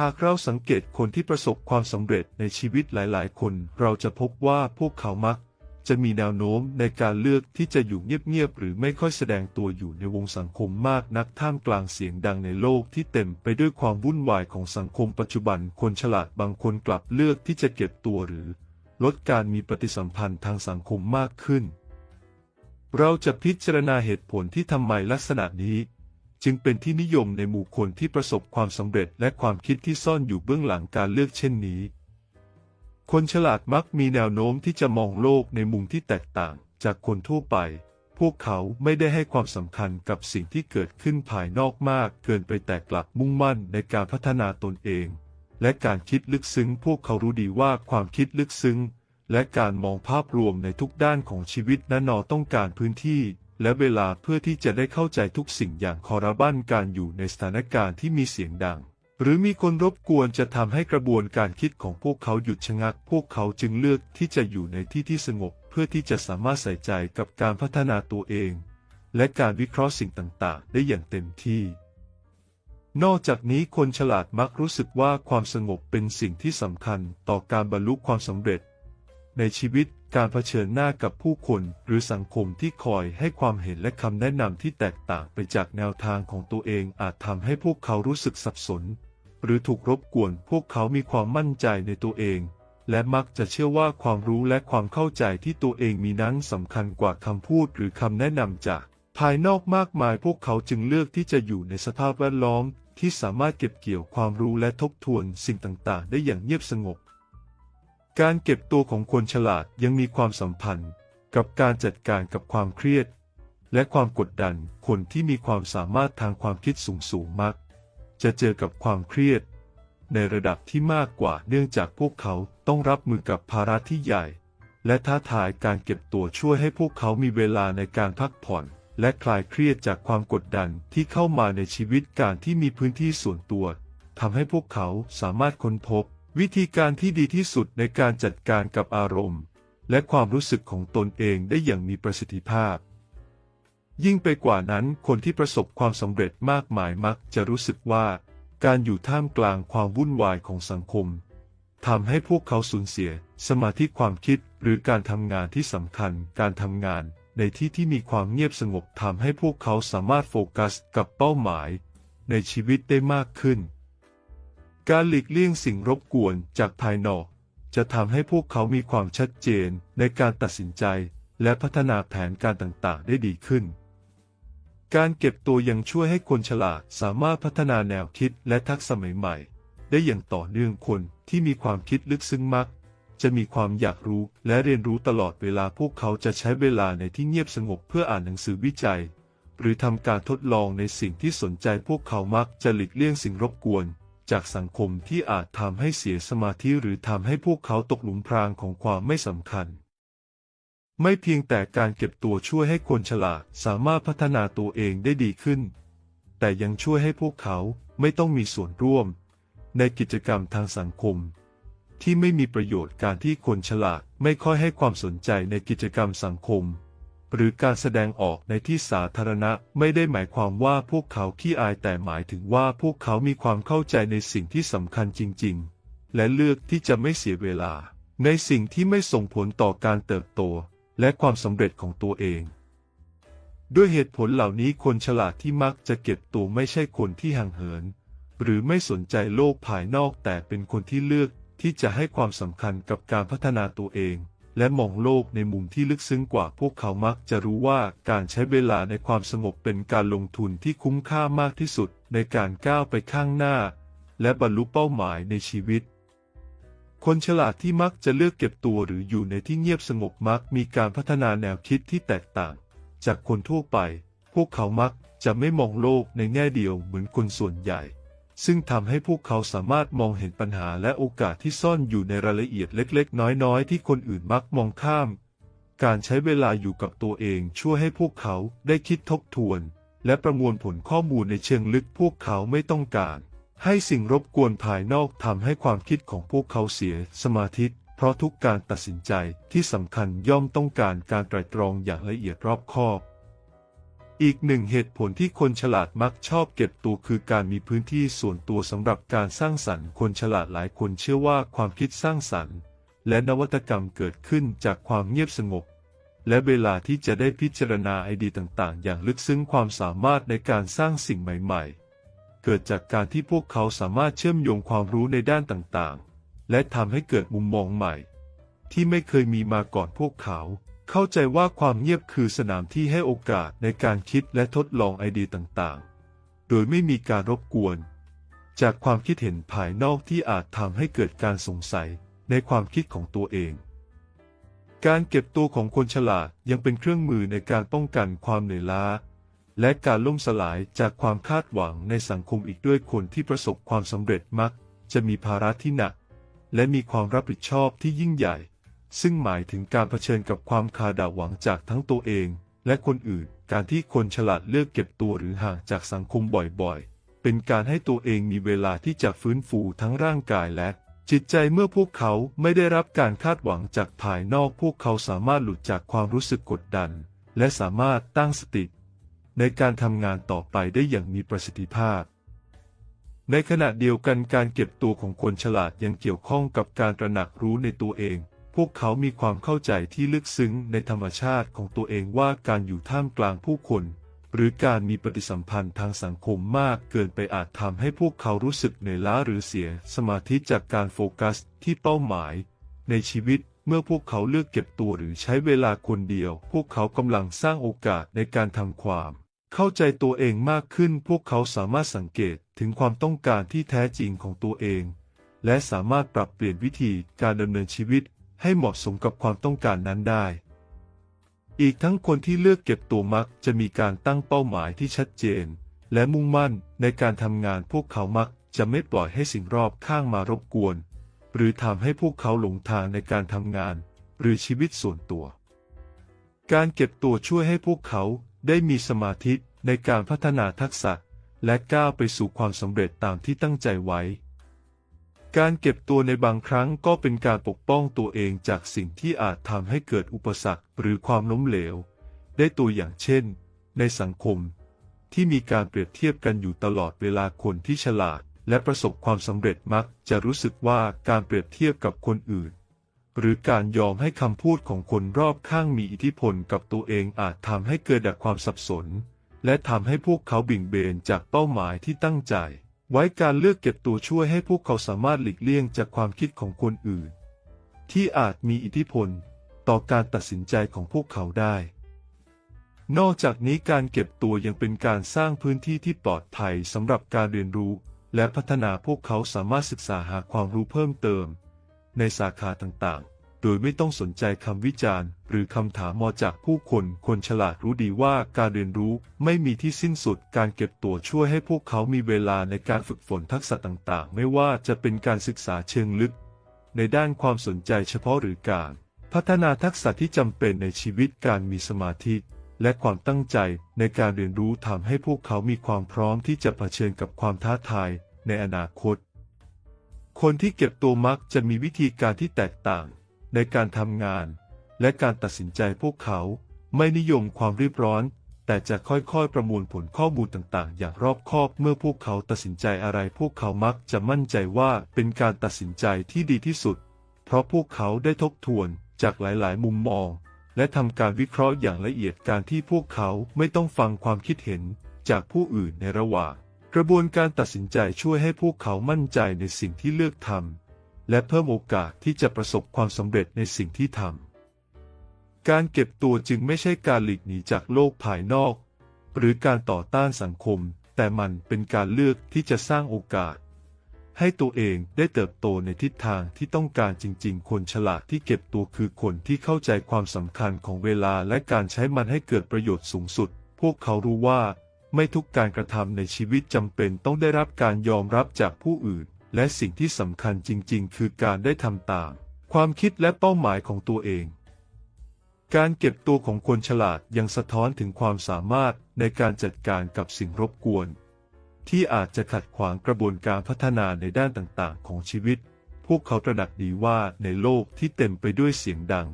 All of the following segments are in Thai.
หากเราสังเกตคนที่ประสบความสำเร็จในชีวิตหลาย ๆ คน เราจะพบว่าพวกเขามัก จะมีแนวโน้มในการเลือกที่จะอยู่เงียบ ๆ หรือไม่ค่อยแสดงตัวอยู่ในวงสังคมมากนักท่ามกลางเสียงดังในโลกที่เต็มไปด้วยความวุ่นวายของสังคมปัจจุบันคนฉลาดบางคนกลับเลือกที่จะเก็บตัวหรือ ลดการมีปฏิสัมพันธ์ทางสังคมมากขึ้น เราจะพิจารณาเหตุผลที่ทำไมลักษณะนี้ จึงเป็นที่นิยมในหมู่คนที่ประสบความสำเร็จและความคิดที่ซ่อนอยู่เบื้องหลังการเลือกเช่นนี้ คนฉลาดมักมีแนวโน้มที่จะมองโลกในมุมที่แตกต่างจากคนทั่วไป พวกเขาไม่ได้ให้ความสำคัญกับสิ่งที่เกิดขึ้นภายนอกมาก เกินไปแต่กลับมุ่งมั่นในการพัฒนาตนเอง และการคิดลึกซึ้ง พวกเขารู้ดีว่าความคิดลึกซึ้งและการมองภาพรวมในทุกด้านของชีวิตนั้นนอต้องการพื้นที่ และเวลาเพื่อที่จะได้เข้าใจทุกสิ่งอย่างคอราบันการอยู่ในสถานการณ์ที่มีเสียงดัง หรือมีคนรบกวนจะทำให้กระบวนการคิดของพวกเขาหยุดชะงัก พวกเขาจึงเลือกที่จะอยู่ในที่ที่สงบ เพื่อที่จะสามารถใส่ใจกับการพัฒนาตัวเอง และการวิเคราะห์สิ่งต่างๆ ได้อย่างเต็มที่นอกจากนี้คนฉลาดมักรู้สึกว่าความสงบเป็นสิ่งที่สำคัญต่อการบรรลุความสำเร็จ ในชีวิต การเผชิญหน้ากับผู้คนหรือสังคมที่คอยให้ความเห็นและคำแนะนำที่แตกต่างไปจากแนวทางของตัวเองอาจทำให้พวกเขารู้สึกสับสน หรือถูกรบกวนพวกเขามีความมั่นใจในตัวเอง และมักจะเชื่อว่าความรู้และความเข้าใจที่ตัวเองมีนั้นสำคัญกว่าคำพูดหรือคำแนะนำจาก ภายนอกมากมายพวกเขาจึงเลือกที่จะอยู่ในสภาพแวดล้อมที่สามารถเก็บเกี่ยวความรู้และทบทวนสิ่งต่างๆ ได้อย่างเงียบสงบ การเก็บตัวของคนฉลาดยังมีความสัมพันธ์กับการจัดการกับความเครียด และความกดดันคนที่มีความสามารถทางความคิดสูงสูงมัก จะเจอกับความเครียด ในระดับที่มากกว่าเนื่องจากพวกเขาต้องรับมือกับภาระที่ใหญ่ และท้าทายการเก็บตัวช่วยให้พวกเขามีเวลาในการพักผ่อน และคลายเครียดจากความกดดันที่เข้ามาในชีวิตการที่มีพื้นที่ส่วนตัวทำให้พวกเขาสามารถค้นพบ วิธีการที่ดีที่สุดในการจัดการกับอารมณ์ และความรู้สึกของตนเองได้อย่างมีประสิทธิภาพ ยิ่งไปกว่านั้นคนที่ประสบความสำเร็จมากมายมักจะรู้สึกว่า การอยู่ท่ามกลางความวุ่นวายของสังคมทำให้พวกเขาสูญเสีย สมาธิความคิดหรือการทำงานที่สำคัญ การทำงานในที่ที่มีความเงียบสงบทำให้พวกเขาสามารถโฟกัสกับเป้าหมาย ในชีวิตได้มากขึ้น การหลีกเลี่ยงสิ่งรบกวนจากภายนอก จะทำให้พวกเขามีความชัดเจนในการตัดสินใจและพัฒนาแผนการต่างๆ ได้ดีขึ้น การเก็บตัวยังช่วยให้คนฉลาดสามารถพัฒนาแนวคิดและทักษะใหม่ๆ ได้อย่างต่อเนื่องคนที่มีความคิดลึกซึ้งมัก จะมีความอยากรู้และเรียนรู้ตลอดเวลาพวกเขาจะใช้เวลาในที่เงียบสงบเพื่ออ่านหนังสือวิจัย หรือทำการทดลองในสิ่งที่สนใจพวกเขามักจะหลีกเลี่ยงสิ่งรบกวน จากสังคมที่อาจทำให้เสียสมาธิหรือทำให้พวกเขาตกหลุมพรางของความไม่สำคัญ ไม่เพียงแต่การเก็บตัวช่วยให้คนฉลาดสามารถพัฒนาตัวเองได้ดีขึ้น แต่ยังช่วยให้พวกเขาไม่ต้องมีส่วนร่วม ในกิจกรรมทางสังคม ที่ไม่มีประโยชน์การที่คนฉลาดไม่ค่อยให้ความสนใจในกิจกรรมสังคม หรือการแสดงออกในที่สาธารณะไม่ได้หมายความว่าพวกเขาขี้อายแต่หมายถึงว่าพวกเขามีความเข้าใจในสิ่งที่สำคัญจริง ๆ และเลือกที่จะไม่เสียเวลา ในสิ่งที่ไม่ส่งผลต่อการเติบโต และความสำเร็จของตัวเอง ด้วยเหตุผลเหล่านี้คนฉลาดที่มักจะเก็บตัวไม่ใช่คนที่ห่างเหิน หรือไม่สนใจโลกภายนอกแต่เป็นคนที่เลือกที่จะให้ความสำคัญกับการพัฒนาตัวเอง และมองโลกในมุมที่ลึกซึ้งกว่าพวกเขามักจะรู้ว่าการใช้เวลาในความสงบเป็นการลงทุนที่คุ้มค่ามากที่สุดในการก้าวไปข้างหน้า และบรรลุเป้าหมายในชีวิต คนฉลาดที่มักจะเลือกเก็บตัวหรืออยู่ในที่เงียบสงบมักมีการพัฒนาแนวคิดที่แตกต่าง จากคนทั่วไป พวกเขามักจะไม่มองโลกในแง่เดียวเหมือนคนส่วนใหญ่ ซึ่งทำให้พวกเขาสามารถมองเห็นปัญหาและโอกาสที่ซ่อนอยู่ในรายละเอียดเล็กๆ น้อยๆ ที่คนอื่นมักมองข้าม การใช้เวลาอยู่กับตัวเองช่วยให้พวกเขาได้คิดทบทวน และประมวลผลข้อมูลในเชิงลึกพวกเขาไม่ต้องการ ให้สิ่งรบกวนภายนอกทำให้ความคิดของพวกเขาเสียสมาธิเพราะทุกการตัดสินใจที่สำคัญย่อมต้องการการไตร่ตรองอย่างละเอียดรอบคอบ อีกหนึ่งเหตุผลที่คนฉลาดมักชอบเก็บตัวคือการมีพื้นที่ส่วนตัวสำหรับการสร้างสรรค์ คนฉลาดหลายคนเชื่อว่าความคิดสร้างสรรค์ และนวัตกรรมเกิดขึ้นจากความเงียบสงบ และเวลาที่จะได้พิจารณาไอเดียต่างๆ อย่างลึกซึ้งความสามารถในการสร้างสิ่งใหม่ๆ เกิดจากการที่พวกเขาสามารถเชื่อมโยงความรู้ในด้านต่างๆ และทำให้เกิดมุมมองใหม่ ที่ไม่เคยมีมาก่อนพวกเขา เข้าใจว่าความเงียบคือสนามที่ให้โอกาสในการคิดและทดลองไอเดียต่างๆ โดยไม่มีการรบกวน จากความคิดเห็นภายนอกที่อาจทำให้เกิดการสงสัยในความคิดของตัวเอง การเก็บตัวของคนฉลาดยังเป็นเครื่องมือในการป้องกันความเหนื่อยล้า และการล่มสลายจากความคาดหวังในสังคมอีกด้วยคนที่ประสบความสำเร็จมัก จะมีภาระที่หนัก และมีความรับผิดชอบที่ยิ่งใหญ่ ซึ่งหมายถึงการเผชิญกับความคาดหวังจากทั้งตัวเอง และคนอื่น การที่คนฉลาดเลือกเก็บตัวหรือห่างจากสังคมบ่อยๆ เป็นการให้ตัวเองมีเวลาที่จะฟื้นฟูทั้งร่างกายและ จิตใจเมื่อพวกเขาไม่ได้รับการคาดหวังจากภายนอก พวกเขาสามารถหลุดจากความรู้สึกกดดัน และสามารถตั้งสติ ในการทำงานต่อไปได้อย่างมีประสิทธิภาพในขณะเดียวกันการเก็บตัวของคนฉลาดยังเกี่ยวข้องกับการตระหนักรู้ในตัวเอง พวกเขามีความเข้าใจที่ลึกซึ้งในธรรมชาติของตัวเองว่าการอยู่ท่ามกลางผู้คน หรือการมีปฏิสัมพันธ์ทางสังคมมากเกินไปอาจทำให้พวกเขารู้สึกเหนื่อยล้าหรือเสียสมาธิจากการโฟกัสที่เป้าหมาย ในชีวิตเมื่อพวกเขาเลือกเก็บตัวหรือใช้เวลาคนเดียว พวกเขากำลังสร้างโอกาสในการทำความ เข้าใจตัวเองมากขึ้น พวกเขาสามารถสังเกตถึงความต้องการที่แท้จริงของตัวเอง และสามารถปรับเปลี่ยนวิธีการดำเนินชีวิต ให้เหมาะสมกับความต้องการนั้นได้ อีกทั้งคนที่เลือกเก็บตัวมักจะมีการตั้งเป้าหมายที่ชัดเจน และมุ่งมั่นในการทำงานพวกเขามักจะไม่ปล่อยให้สิ่งรอบข้างมารบกวน หรือทำให้พวกเขาหลงทางในการทำงาน หรือชีวิตส่วนตัว การเก็บตัวช่วยให้พวกเขาได้มีสมาธิในการพัฒนาทักษะ และก้าวไปสู่ความสำเร็จตามที่ตั้งใจไว้ การเก็บตัวในบางครั้งก็เป็นการปกป้องตัวเองจากสิ่งที่อาจทำให้เกิดอุปสรรคหรือความล้มเหลว ได้ตัวอย่างเช่น ในสังคม ที่มีการเปรียบเทียบกันอยู่ตลอดเวลาคนที่ฉลาด และประสบความสำเร็จมักจะรู้สึกว่าการเปรียบเทียบกับคนอื่น หรือการยอมให้คำพูดของคนรอบข้างมีอิทธิพลกับตัวเองอาจทำให้เกิดดักความสับสน และทำให้พวกเขาบิ่งเบนจากเป้าหมายที่ตั้งใจ ไว้การเลือกเก็บตัวช่วยให้พวกเขาสามารถหลีกเลี่ยงจากความคิดของคนอื่น ที่อาจมีอิทธิพลต่อการตัดสินใจของพวกเขาได้ นอกจากนี้การเก็บตัวยังเป็นการสร้างพื้นที่ที่ปลอดภัยสำหรับการเรียนรู้ และพัฒนาพวกเขาสามารถศึกษาหาความรู้เพิ่มเติม ในสาขาต่างๆ โดยไม่ต้องสนใจคำวิจารณ์ หรือคำถามมอจากผู้คนคนฉลาดรู้ดีว่าการเรียนรู้ไม่มีที่สิ้นสุด การเก็บตัวช่วยให้พวกเขามีเวลาในการฝึกฝนทักษะต่างๆ ไม่ว่าจะเป็นการศึกษาเชิงลึก ในด้านความสนใจเฉพาะหรือการ พัฒนาทักษะที่จำเป็นในชีวิตการมีสมาธิและความตั้งใจในการเรียนรู้ทำให้พวกเขามีความพร้อมที่จะเผชิญกับความท้าทายในอนาคต คนที่เก็บตัวมักจะมีวิธีการที่แตกต่าง ในการทำงาน และการตัดสินใจพวกเขาไม่นิยมความรีบร้อน แต่จะค่อยๆประมวลผลข้อมูลต่างๆ อย่างรอบคอบเมื่อพวกเขาตัดสินใจอะไร พวกเขามักจะมั่นใจว่าเป็นการตัดสินใจที่ดีที่สุด เพราะพวกเขาได้ทบทวนจากหลายๆ มุมมอง และทำการวิเคราะห์อย่างละเอียดการที่พวกเขาไม่ต้องฟังความคิดเห็นจากผู้อื่นในระหว่าง กระบวนการตัดสินใจช่วยให้พวกเขามั่นใจในสิ่งที่เลือกทำ และเพิ่มโอกาสที่จะประสบความสำเร็จในสิ่งที่ทำ การเก็บตัวจึงไม่ใช่การหลีกหนีจากโลกภายนอก หรือการต่อต้านสังคม แต่มันเป็นการเลือกที่จะสร้างโอกาส ให้ตัวเองได้เติบโตในทิศทางที่ต้องการจริง ๆ คนฉลาดที่เก็บตัวคือคนที่เข้าใจความสำคัญของเวลาและการใช้มันให้เกิดประโยชน์สูงสุด พวกเขารู้ว่า ไม่ทุกการกระทำในชีวิตจำเป็นต้องได้รับการยอมรับจากผู้อื่น และสิ่งที่สำคัญจริง ๆ คือการได้ทำตาม ความคิดและเป้าหมายของตัวเอง การเก็บตัวของคนฉลาดยังสะท้อนถึงความสามารถในการจัดการกับสิ่งรบกวน ที่อาจจะขัดขวางกระบวนการพัฒนาในด้านต่างๆ ของชีวิต พวกเขาตระหนักดีว่าในโลกที่เต็มไปด้วยเสียงดัง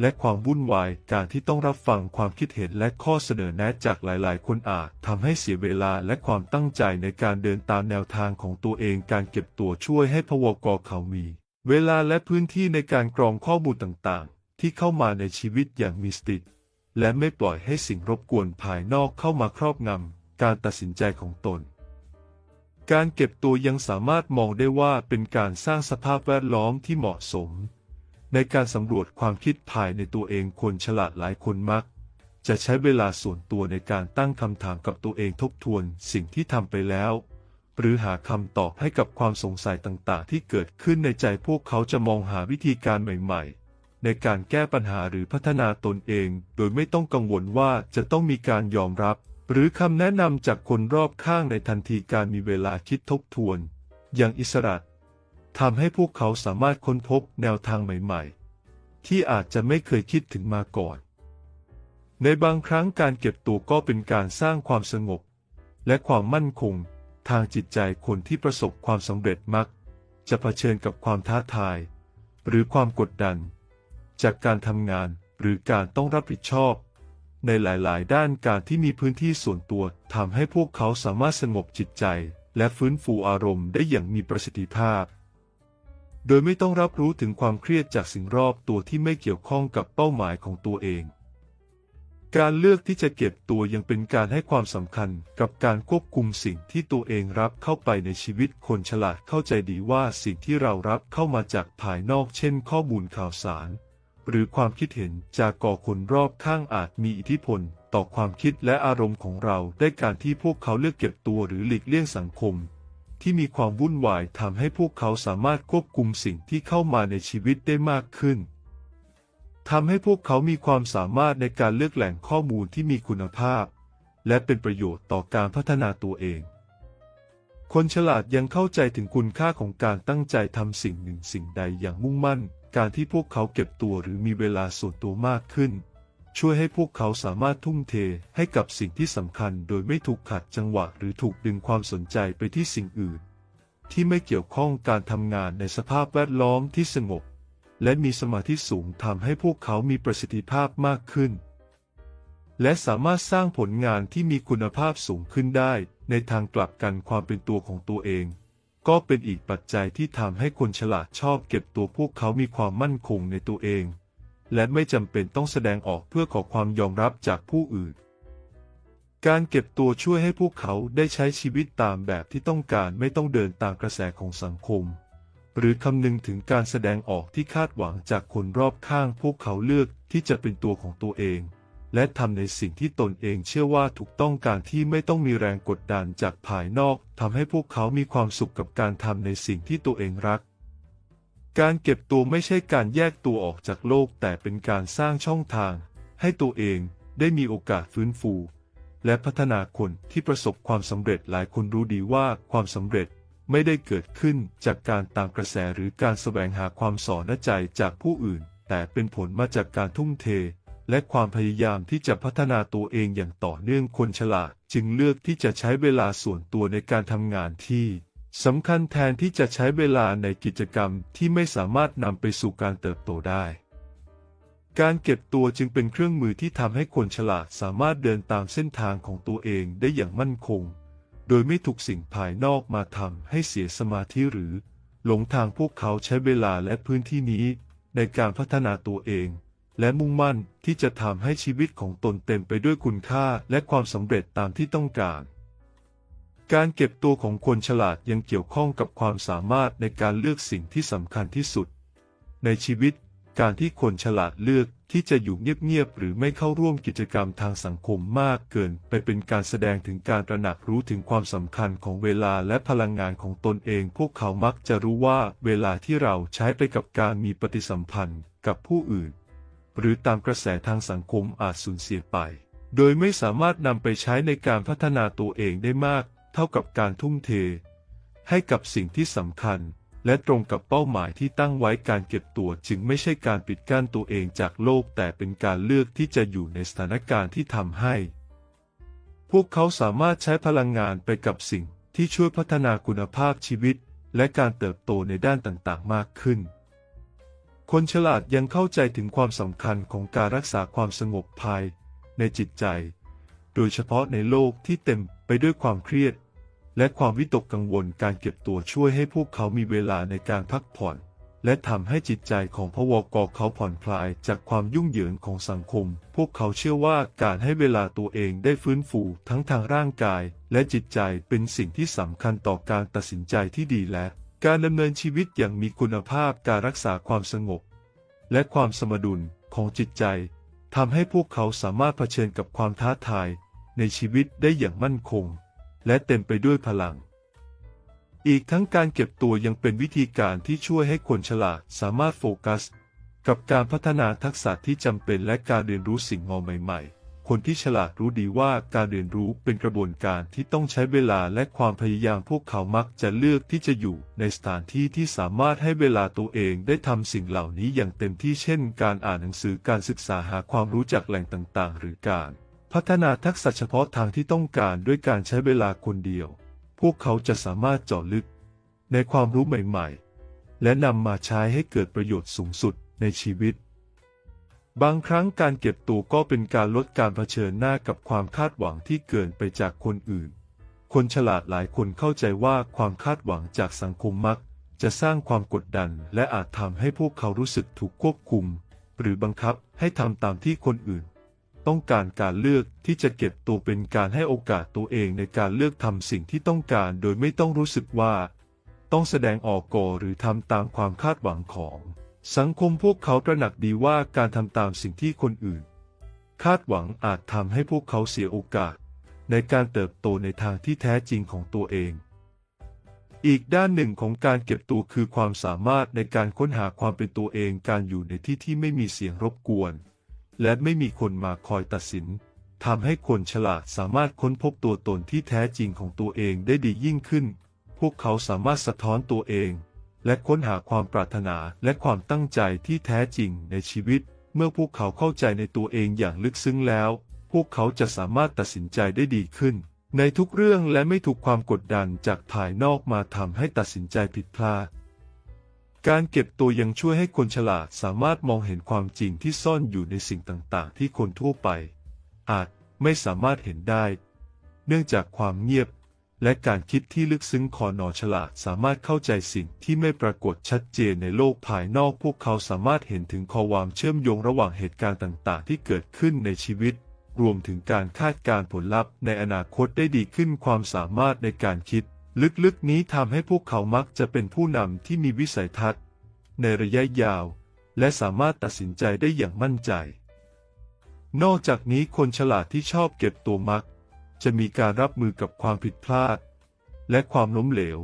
และความวุ่นวาย การที่ต้องรับฟังความคิดเห็นและข้อเสนอแนะจากหลาย ๆ คนอาจทำให้เสียเวลาและความตั้งใจในการเดินตามแนวทางของตัวเอง การเก็บตัวช่วยให้พวกเขามี เวลาและพื้นที่ในการกรองข้อมูลต่าง ๆ ที่เข้ามาในชีวิตอย่างมีสติและไม่ปล่อยให้สิ่งรบกวนภายนอกเข้ามาครอบงำการตัดสินใจของตน การเก็บตัวยังสามารถมองได้ว่าเป็นการสร้างสภาพแวดล้อมที่เหมาะสม ในการสำรวจความคิดภายในตัวเองคนฉลาดหลายคนมัก จะใช้เวลาส่วนตัวในการตั้งคำถามกับตัวเองทบทวนสิ่งที่ทำไปแล้ว หรือหาคำตอบให้กับความสงสัยต่างๆ ที่เกิดขึ้นในใจพวกเขาจะมองหาวิธีการใหม่ ๆ ในการแก้ปัญหาหรือพัฒนาตนเอง โดยไม่ต้องกังวลว่าจะต้องมีการยอมรับ หรือคำแนะนำจากคนรอบข้างในทันทีการมีเวลาคิดทบทวน อย่างอิสระ ทำให้พวกเขาสามารถค้นพบแนวทางใหม่ๆ ที่อาจจะไม่เคยคิดถึงมาก่อน ในบางครั้งการเก็บตัวก็เป็นการสร้างความสงบ และความมั่นคง ทางจิตใจคนที่ประสบความสำเร็จมักจะเผชิญกับความท้าทาย หรือความกดดัน จากการทำงานหรือการต้องรับผิดชอบ ในหลายๆ ด้านการที่มีพื้นที่ส่วนตัวทำให้พวกเขาสามารถสงบจิตใจ และฟื้นฟูอารมณ์ได้อย่างมีประสิทธิภาพ โดยไม่ต้องรับรู้ถึงความเครียดจากสิ่งรอบตัวที่ไม่เกี่ยวข้องกับเป้าหมายของตัวเอง การเลือกที่จะเก็บตัวยังเป็นการให้ความสำคัญกับการควบคุมสิ่งที่ตัวเองรับเข้าไปในชีวิตคนฉลาดเข้าใจดีว่าสิ่งที่เรารับเข้ามาจากภายนอกเช่น ข้อมูลข่าวสาร หรือความคิดเห็นจากก่อคนรอบข้างอาจมีอิทธิพล ต่อความคิดและอารมณ์ของเราได้การที่พวกเขาเลือกเก็บตัวหรือหลีกเลี่ยงสังคม ที่มีความวุ่นวายทำให้พวกเขาสามารถควบคุมสิ่งที่เข้ามาในชีวิตได้มากขึ้นทำให้พวกเขามีความสามารถในการเลือกแหล่งข้อมูลที่มีคุณภาพ และเป็นประโยชน์ต่อการพัฒนาตัวเอง คนฉลาดยังเข้าใจถึงคุณค่าของการตั้งใจทำสิ่งหนึ่งสิ่งใดอย่างมุ่งมั่น การที่พวกเขาเก็บตัวหรือมีเวลาส่วนตัวมากขึ้น ช่วยให้พวกเขาสามารถทุ่มเทให้กับสิ่งที่สำคัญโดยไม่ถูกขัดจังหวะหรือถูกดึงความสนใจไปที่สิ่งอื่น ที่ไม่เกี่ยวข้องการทำงานในสภาพแวดล้อมที่สงบ และมีสมาธิสูงทำให้พวกเขามีประสิทธิภาพมากขึ้น และสามารถสร้างผลงานที่มีคุณภาพสูงขึ้นได้ ในทางกลับกันความเป็นตัวของตัวเอง ก็เป็นอีกปัจจัยที่ทำให้คนฉลาดชอบเก็บตัวพวกเขามีความมั่นคงในตัวเอง และไม่จำเป็นต้องแสดงออกเพื่อขอความยอมรับจากผู้อื่น การเก็บตัวช่วยให้พวกเขาได้ใช้ชีวิตตามแบบที่ต้องการไม่ต้องเดินตามกระแสของสังคม หรือคำนึงถึงการแสดงออกที่คาดหวังจากคนรอบข้าง พวกเขาเลือกที่จะเป็นตัวของตัวเอง และทำในสิ่งที่ตนเองเชื่อว่าถูกต้องการที่ไม่ต้องมีแรงกดดันจากภายนอกทำให้พวกเขามีความสุขกับการทำในสิ่งที่ตัวเองรัก การเก็บตัวไม่ใช่การแยกตัวออกจากโลกแต่เป็นการสร้างช่องทาง ให้ตัวเองได้มีโอกาสฟื้นฟู และพัฒนาคนที่ประสบความสำเร็จหลายคนรู้ดีว่าความสำเร็จไม่ได้เกิดขึ้นจากการตามกระแสหรือการแสวงหาความสอนใจจากผู้อื่น แต่เป็นผลมาจากการทุ่มเท และความพยายามที่จะพัฒนาตัวเองอย่างต่อเนื่องคนฉลาด จึงเลือกที่จะใช้เวลาส่วนตัวในการทำงานที่ สำคัญแทนที่จะใช้เวลาในกิจกรรมที่ไม่สามารถนำไปสู่การเติบโตได้ การเก็บตัวจึงเป็นเครื่องมือที่ทำให้คนฉลาดสามารถเดินตามเส้นทางของตัวเองได้อย่างมั่นคง โดยไม่ถูกสิ่งภายนอกมาทำให้เสียสมาธิหรือ หลงทางพวกเขาใช้เวลาและพื้นที่นี้ ในการพัฒนาตัวเอง และมุ่งมั่นที่จะทำให้ชีวิตของตนเต็มไปด้วยคุณค่าและความสำเร็จตามที่ต้องการ การเก็บตัวของคนฉลาดยังเกี่ยวข้องกับความสามารถในการเลือกสิ่งที่สำคัญที่สุด ในชีวิต การที่คนฉลาดเลือกที่จะอยู่เงียบๆหรือไม่เข้าร่วมกิจกรรมทางสังคมมากเกิน ไปเป็นการแสดงถึงการตระหนักรู้ถึงความสำคัญของเวลาและพลังงานของตนเอง พวกเขามักจะรู้ว่าเวลาที่เราใช้ไปกับการมีปฏิสัมพันธ์กับผู้อื่น หรือตามกระแสทางสังคมอาจสูญเสียไป โดยไม่สามารถนำไปใช้ในการพัฒนาตัวเองได้มาก เท่ากับการทุ่มเท ให้กับสิ่งที่สำคัญ และตรงกับเป้าหมายที่ตั้งไว้การเก็บตัวจึงไม่ใช่การปิดกั้นตัวเองจากโลก แต่เป็นการเลือกที่จะอยู่ในสถานการณ์ที่ทำให้ พวกเขาสามารถใช้พลังงานไปกับสิ่งที่ช่วยพัฒนาคุณภาพชีวิต และการเติบโตในด้านต่างๆ มากขึ้น คนฉลาดยังเข้าใจถึงความสำคัญของการรักษาความสงบภายในจิตใจ โดยเฉพาะในโลกที่เต็มไปด้วยความเครียด และความวิตกกังวลการเก็บตัวช่วยให้พวกเขามีเวลาในการพักผ่อน และทำให้จิตใจของพวกเขาผ่อนคลายจากความยุ่งเหยิงของสังคม พวกเขาเชื่อว่าการให้เวลาตัวเองได้ฟื้นฟูทั้งทางร่างกาย และจิตใจเป็นสิ่งที่สำคัญต่อการตัดสินใจที่ดีและ การดำเนินชีวิตอย่างมีคุณภาพการรักษาความสงบ และความสมดุลของจิตใจ ทำให้พวกเขาสามารถเผชิญกับความท้าทายในชีวิตได้อย่างมั่นคง และเต็มไปด้วยพลัง อีกทั้งการเก็บตัวยังเป็นวิธีการที่ช่วยให้คนฉลาดสามารถโฟกัส กับการพัฒนาทักษะที่จำเป็นและการเรียนรู้สิ่งงอใหม่ ๆ คนที่ฉลาดรู้ดีว่าการเรียนรู้เป็นกระบวนการที่ต้องใช้เวลาและความพยายามพวกเขามักจะเลือกที่จะอยู่ในสถานที่ที่สามารถให้เวลาตัวเองได้ทำสิ่งเหล่านี้อย่างเต็มที่เช่น การอ่านหนังสือการศึกษาหาความรู้จากแหล่งต่างๆ หรือการ พัฒนาทักษะเฉพาะทางที่ต้องการด้วยการใช้เวลาคนเดียว พวกเขาจะสามารถเจาะลึก ในความรู้ใหม่ๆ และนำมาใช้ให้เกิดประโยชน์สูงสุดในชีวิต บางครั้งการเก็บตัวก็เป็นการลดการเผชิญหน้ากับความคาดหวังที่เกินไปจากคนอื่น คนฉลาดหลายคนเข้าใจว่าความคาดหวังจากสังคมมัก จะสร้างความกดดัน และอาจทำให้พวกเขารู้สึกถูกควบคุม หรือบังคับให้ทำตามที่คนอื่น ต้องการการเลือกที่จะเก็บตัวเป็นการให้โอกาสตัวเองในการเลือกทำสิ่งที่ต้องการ โดยไม่ต้องรู้สึกว่า ต้องแสดงออกก่อหรือทำตามความคาดหวังของ สังคมพวกเขาตระหนักดีว่าการทำตามสิ่งที่คนอื่น คาดหวังอาจทำให้พวกเขาเสียโอกาส ในการเติบโตในทางที่แท้จริงของตัวเอง อีกด้านหนึ่งของการเก็บตัวคือความสามารถในการค้นหาความเป็นตัวเองการอยู่ในที่ที่ไม่มีเสียงรบกวน และไม่มีคนมาคอยตัดสินทำให้คนฉลาดสามารถค้นพบตัวตนที่แท้จริงของตัวเองได้ดียิ่งขึ้น พวกเขาสามารถสะท้อนตัวเอง และค้นหาความปรารถนาและความตั้งใจที่แท้จริงในชีวิต เมื่อพวกเขาเข้าใจในตัวเองอย่างลึกซึ้งแล้ว พวกเขาจะสามารถตัดสินใจได้ดีขึ้น ในทุกเรื่องและไม่ถูกความกดดันจากภายนอกมาทำให้ตัดสินใจผิดพลาดการเก็บตัวยังช่วยให้คนฉลาดสามารถมองเห็นความจริงที่ซ่อนอยู่ในสิ่งต่างๆ ที่คนทั่วไป อาจไม่สามารถเห็นได้ เนื่องจากความเงียบ และการคิดที่ลึกซึ้งคอนอฉลาดสามารถเข้าใจสิ่งที่ไม่ปรากฏชัดเจนในโลกภายนอกพวกเขาสามารถเห็นถึงความเชื่อมโยงระหว่างเหตุการณ์ต่างๆ ที่เกิดขึ้นในชีวิต รวมถึงการคาดการณ์ผลลัพธ์ในอนาคตได้ดีขึ้นความสามารถในการคิด ลึกๆนี้ทำให้พวกเขามักจะเป็นผู้นำที่มีวิสัยทัศน์ ในระยะยาว และสามารถตัดสินใจได้อย่างมั่นใจ นอกจากนี้คนฉลาดที่ชอบเก็บตัวมัก จะมีการรับมือกับความผิดพลาด และความล้มเหลว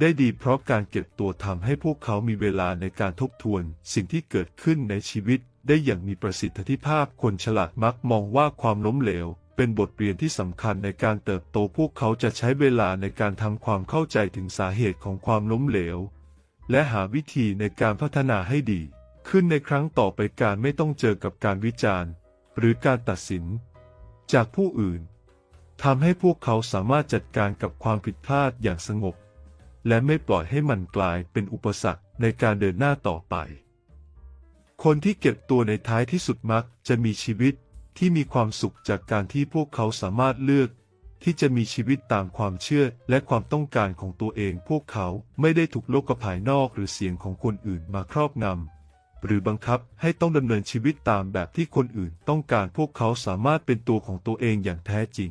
ได้ดีเพราะการเก็บตัวทำให้พวกเขามีเวลาในการทบทวน สิ่งที่เกิดขึ้นในชีวิตได้อย่างมีประสิทธิภาพคนฉลาดมักมองว่าความล้มเหลว เป็นบทเรียนที่สำคัญในการเติบโตพวกเขาจะใช้เวลาในการทำความเข้าใจถึงสาเหตุของความล้มเหลว และหาวิธีในการพัฒนาให้ดี ขึ้นในครั้งต่อไปการไม่ต้องเจอกับการวิจารณ์ หรือการตัดสิน จากผู้อื่น ทำให้พวกเขาสามารถจัดการกับความผิดพลาดอย่างสงบ และไม่ปล่อยให้มันกลายเป็นอุปสรรคในการเดินหน้าต่อไป คนที่เก็บตัวในท้ายที่สุดมักจะมีชีวิตที่มีความสุขจากการที่พวกเขาสามารถเลือก ที่จะมีชีวิตตามความเชื่อและความต้องการของตัวเอง พวกเขาไม่ได้ถูกโลกภายนอกหรือเสียงของคนอื่นมาครอบงำหรือบังคับให้ต้องดำเนินชีวิตตามแบบที่คนอื่นต้องการพวกเขาสามารถเป็นตัวของตัวเองอย่างแท้จริง